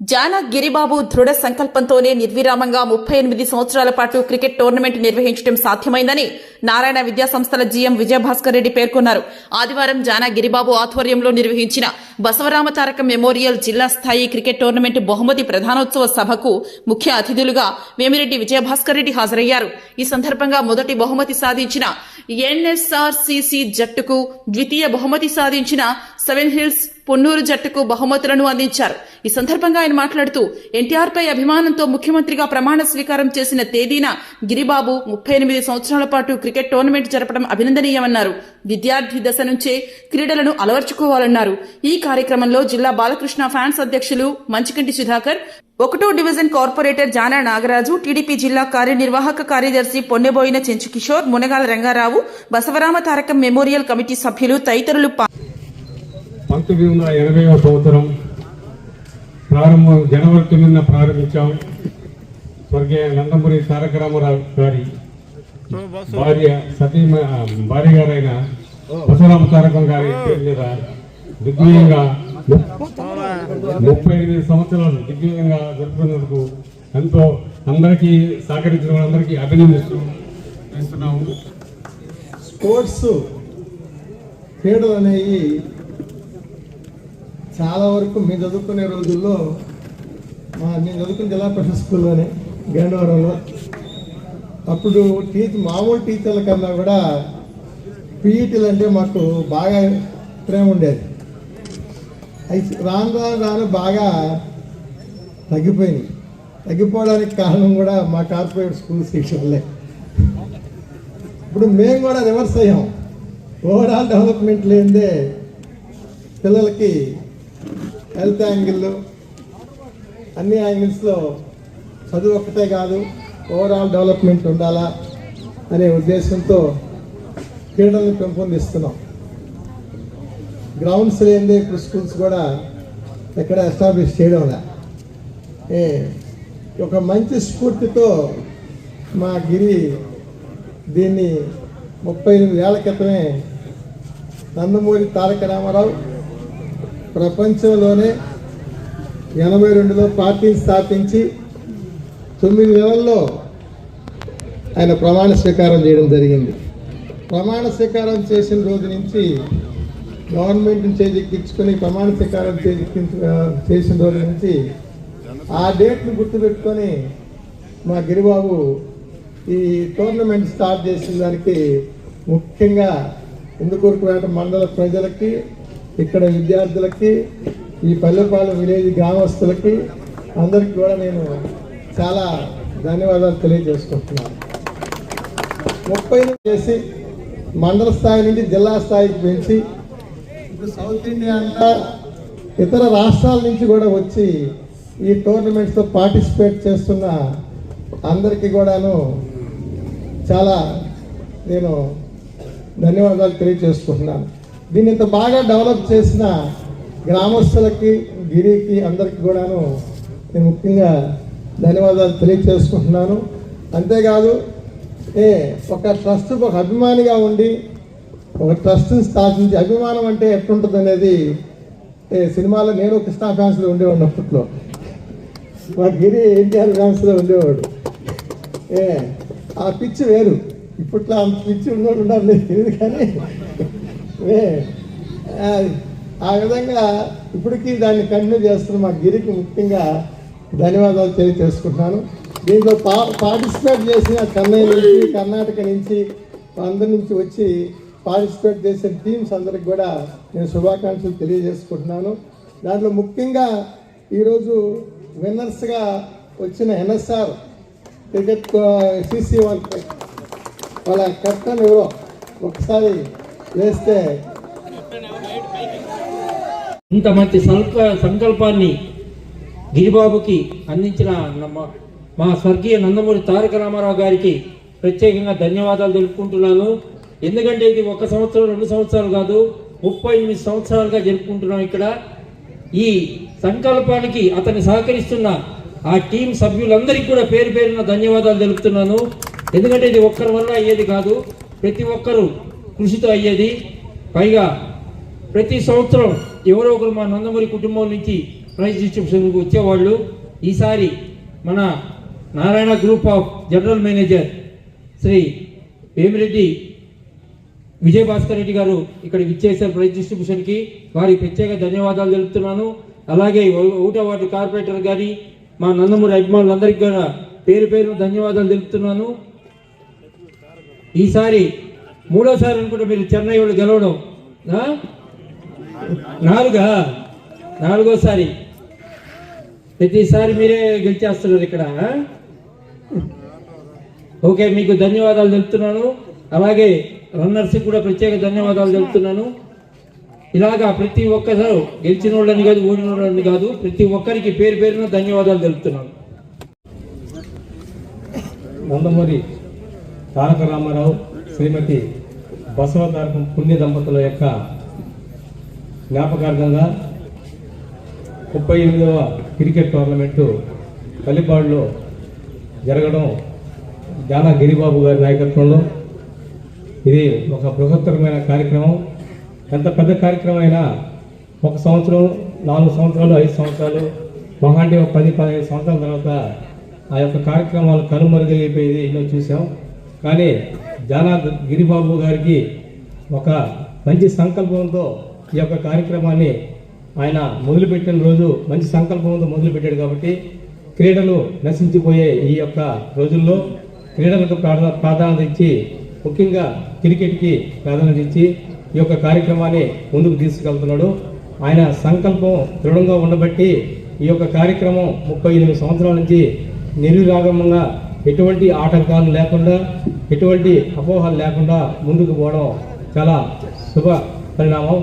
జాన గిరిబాబు దృఢ సంకల్పంతోనే నిర్విరామంగా ముప్పై ఎనిమిది సంవత్సరాల పాటు క్రికెట్ టోర్నమెంట్ నిర్వహించడం సాధ్యమైందని నారాయణ విద్యా సంస్థల జీఎం విజయభాస్కర్ రెడ్డి పేర్కొన్నారు. ఆదివారం జానా గిరిబాబు ఆధ్వర్యంలో నిర్వహించిన బసవరామ తారక మెమోరియల్ జిల్లా స్థాయి క్రికెట్ టోర్నమెంట్ బహుమతి ప్రధానోత్సవ సభకు ముఖ్య అతిథులుగా వేమిరెడ్డి విజయభాస్కర్ రెడ్డి హాజరయ్యారు. ఈ సందర్భంగా మొదటి బహుమతి సాధించిన ఎన్ఎస్ఆర్సీసీ జట్టుకు ద్వితీయ బహుమతి సాధించిన సెవెన్ హిల్స్ పొన్నూరు జట్టుకు బహుమతులను అందించారు. ఈ సందర్భంగా ఆయన మాట్లాడుతూ ఎన్టీఆర్ పై అభిమానంతో ముఖ్యమంత్రిగా ప్రమాణ స్వీకారం చేసిన తేదీన గిరిబాబు ముప్పై ఎనిమిది సంవత్సరాల పాటు క్రికెట్ టోర్నమెంట్ జరపడం అభినందనీయమన్నారు. విద్యార్థి దశ నుంచే క్రీడలను అలవర్చుకోవాలన్నారు. ఈ కార్యక్రమంలో జిల్లా బాలకృష్ణ ఫ్యాన్స్ అధ్యక్షులు మంచికంటి సుధాకర్ ఒకటో division corporator Jana Nagaraju TDP జిల్లా కార్యనిర్వాహక కార్యదర్శి పొన్నెబోయిన చెంచు కిషోర్ మునగాల రంగారావు బసవరామ తారకం మెమోరియల్ కమిటీ సభ్యులు తదితరులు పంతొమ్మిది వందల ఎనభైవ సంవత్సరం ప్రారంభం జనవరి తొమ్మిదిన ప్రారంభించాం. స్వర్గీయ నందమూరి తారక రామారావు గారి భార్య సతీ భార్య గారైన బసరామ తారకం గారి పేరు మీద దిగ్విజయంగా ముప్పై ఎనిమిది సంవత్సరాలు దిగ్విజయంగా జరుపుకున్నందుకు ఎంతో అందరికీ సహకరించిన వాళ్ళందరికీ అభినందిస్తూ చేస్తున్నాము స్పోర్ట్స్ క్రీడలు అనేవి చాలా వరకు మేము చదువుకునే రోజుల్లో మా నేను చదువుకున్న జిల్లా పరిషత్ స్కూల్లోనే గండవరంలో. అప్పుడు టీచర్ మామూలు టీచర్ల కన్నా కూడా పీఈటీలు అంటే మాకు బాగా ప్రేమ ఉండేది. అయితే రాను రాను రాను బాగా తగ్గిపోయింది తగ్గిపోవడానికి కారణం కూడా మా కార్పొరేట్ స్కూల్ శిక్షకులే ఇప్పుడు మేము కూడా రివర్స్ అయ్యాం. ఓవరాల్ డెవలప్మెంట్ లేనిదే పిల్లలకి హెల్త్ యాంగిల్ అన్ని యాంగిల్స్లో చదువు ఒక్కటే కాదు ఓవరాల్ డెవలప్మెంట్ ఉండాలా అనే ఉద్దేశంతో క్రీడలను పెంపొందిస్తున్నాం. గ్రౌండ్స్ లేనిదే ఇప్పుడు స్కూల్స్ కూడా ఎక్కడ ఎస్టాబ్లిష్ చేయడంలా. ఏ ఒక మంచి స్ఫూర్తితో మా గిరి దీన్ని ముప్పై ఎనిమిది ఏళ్ళ క్రితమే నందమూరి తారక రామారావు ప్రపంచంలోనే ఎనభై రెండులో పార్టీని స్థాపించి తొమ్మిది నెలల్లో ఆయన ప్రమాణ స్వీకారం చేయడం జరిగింది. ప్రమాణ స్వీకారం చేసిన రోజు నుంచి గవర్నమెంట్ని చేజిక్కించుకొని ప్రమాణ స్వీకారం చేజిక్కించు చేసిన రోజు నుంచి ఆ డేట్ను గుర్తుపెట్టుకొని మా గిరిబాబు ఈ టోర్నమెంట్ స్టార్ట్ చేసిన దానికి ముఖ్యంగా ఇందుకూరుకుపేట మండల ప్రజలకి ఇక్కడ విద్యార్థులకి ఈ పల్లెపాలెం విలేజ్ గ్రామస్తులకి అందరికీ కూడా నేను చాలా ధన్యవాదాలు తెలియజేసుకుంటున్నాను. ముప్పై చేసి మండల స్థాయి నుండి జిల్లా స్థాయికి పెంచి ఇప్పుడు సౌత్ ఇండియా అంతా ఇతర రాష్ట్రాల నుంచి కూడా వచ్చి ఈ టోర్నమెంట్స్తో పార్టిసిపేట్ చేస్తున్న అందరికీ కూడాను చాలా నేను ధన్యవాదాలు తెలియజేసుకుంటున్నాను. దీన్ని ఇంత బాగా డెవలప్ చేసిన గ్రామస్తులకి గిరికి అందరికీ కూడాను నేను ముఖ్యంగా ధన్యవాదాలు తెలియజేసుకుంటున్నాను అంతేకాదు ఏ ఒక ట్రస్ట్ ఒక అభిమానిగా ఉండి ఒక ట్రస్ట్ని స్థాపించి అభిమానం అంటే ఎట్లుంటుంది అనేది ఏ సినిమాలో నేను కృష్ణా ఫ్యాన్స్లో ఉండేవాడు అప్పట్లో. మా గిరి ఎన్టీఆర్ ఫ్యాన్స్లో ఉండేవాడు. ఏ ఆ పిచ్చి వేరు. ఇప్పట్లో అంత పిచ్చి ఉన్నోడు ఉండాలి తెలియదు కానీ ఆ, విధంగా ఇప్పటికీ దాన్ని కంటిన్యూ చేస్తున్న మా గిరికి ముఖ్యంగా ధన్యవాదాలు తెలియజేసుకుంటున్నాను. దీంట్లో పా పార్టిసిపేట్ చేసిన చెన్నై నుంచి కర్ణాటక నుంచి అందరి నుంచి వచ్చి పార్టిసిపేట్ చేసిన టీమ్స్ అందరికి కూడా నేను శుభాకాంక్షలు తెలియజేసుకుంటున్నాను. దాంట్లో ముఖ్యంగా ఈరోజు విన్నర్స్గా వచ్చిన ఎన్ఎస్ఆర్ క్రికెట్ సిసి వాళ్ళ వాళ్ళ కెప్టెన్ ఎవరో ఒకసారి వేస్తే. ఇంత మంచి సంకల్పాన్ని గిరిబాబుకి అందించిన నమ్మ- మా స్వర్గీయ నందమూరి తారక రామారావు గారికి ప్రత్యేకంగా ధన్యవాదాలు తెలుపుకుంటున్నాను. ఎందుకంటే ఇది ఒక సంవత్సరం రెండు సంవత్సరాలు కాదు ముప్పై ఎనిమిది సంవత్సరాలుగా జరుపుకుంటున్నాం ఇక్కడ. ఈ సంకల్పానికి అతన్ని సహకరిస్తున్న ఆ టీం సభ్యులందరికీ కూడా పేరు పేరున ధన్యవాదాలు తెలుపుతున్నాను. ఎందుకంటే ఇది ఒక్కరి వల్ల అయ్యేది కాదు ప్రతి ఒక్కరూ కృషితో అయ్యేది. పైగా ప్రతి సంవత్సరం ఎవరో ఒకరు మా నందమూరి కుటుంబం నుంచి ప్రైజ్ డిస్ట్రిబ్యూషన్కి వచ్చేవాళ్ళు. ఈసారి మన Narayana group of general manager Shri Vemireddy Vijayabhaskar Reddy గారు ఇక్కడ ఇచ్చేసారు ప్రైజ్ డిస్ట్రిబ్యూషన్కి. వారికి ప్రత్యేక ధన్యవాదాలు తెలుపుతున్నాను. అలాగే ఊట వాటి కార్పొరేటర్ గారి మా నందమూరి అభిమానులందరికీ కూడా పేరు పేరు ధన్యవాదాలు తెలుపుతున్నాను. ఈసారి మూడోసారి అనుకుంటే మీరు చెన్నై వాళ్ళు గెలవడం. నాలుగా? నాలుగోసారి. ప్రతిసారి మీరే గెలిచేస్తున్నారు ఇక్కడ ఓకే మీకు ధన్యవాదాలు తెలుపుతున్నాను. అలాగే రన్నర్స్కి కూడా ప్రత్యేక ధన్యవాదాలు తెలుపుతున్నాను. ఇలాగా ప్రతి ఒక్కసారు గెలిచిన వాళ్ళని కాదు ఓడిన వాళ్ళని కాదు ప్రతి ఒక్కరికి పేరు పేరున ధన్యవాదాలు తెలుపుతున్నాను. నందమూరి తారక రామారావు శ్రీమతి బసవతారకం పుణ్య దంపతుల యొక్క జ్ఞాపకార్థంగా ముప్పై ఎనిమిదవ క్రికెట్ టోర్నమెంటు కలిపాడులో జరగడం జానా గిరిబాబు గారి నాయకత్వంలో. ఇది ఒక బృహత్తరమైన కార్యక్రమం. ఎంత పెద్ద కార్యక్రమం అయినా ఒక సంవత్సరం నాలుగు సంవత్సరాలు ఐదు సంవత్సరాలు మహాంటి ఒక పది పదిహేను సంవత్సరాల తర్వాత ఆ యొక్క కార్యక్రమాలు కనుమరుగైపోయేది ఎన్నో చూసాం. కానీ జానా గిరిబాబు గారికి ఒక మంచి సంకల్పంతో ఈ యొక్క కార్యక్రమాన్ని ఆయన మొదలుపెట్టిన రోజు మంచి సంకల్పంతో మొదలుపెట్టాడు కాబట్టి క్రీడలు నశించిపోయే ఈ యొక్క రోజుల్లో క్రీడలకు ప్రాధా ప్రాధాన్యత ఇచ్చి ముఖ్యంగా క్రికెట్కి ప్రాధాన్యత ఇచ్చి ఈ యొక్క కార్యక్రమాన్ని ముందుకు తీసుకెళ్తున్నాడు. ఆయన సంకల్పం దృఢంగా ఉండబట్టి ఈ యొక్క కార్యక్రమం ముప్పై ఎనిమిది సంవత్సరాల నుంచి నిర్విరాగమంగా ఎటువంటి ఆటంకాలు లేకుండా ఎటువంటి అపోహలు లేకుండా ముందుకు పోవడం చాలా శుభ పరిణామం.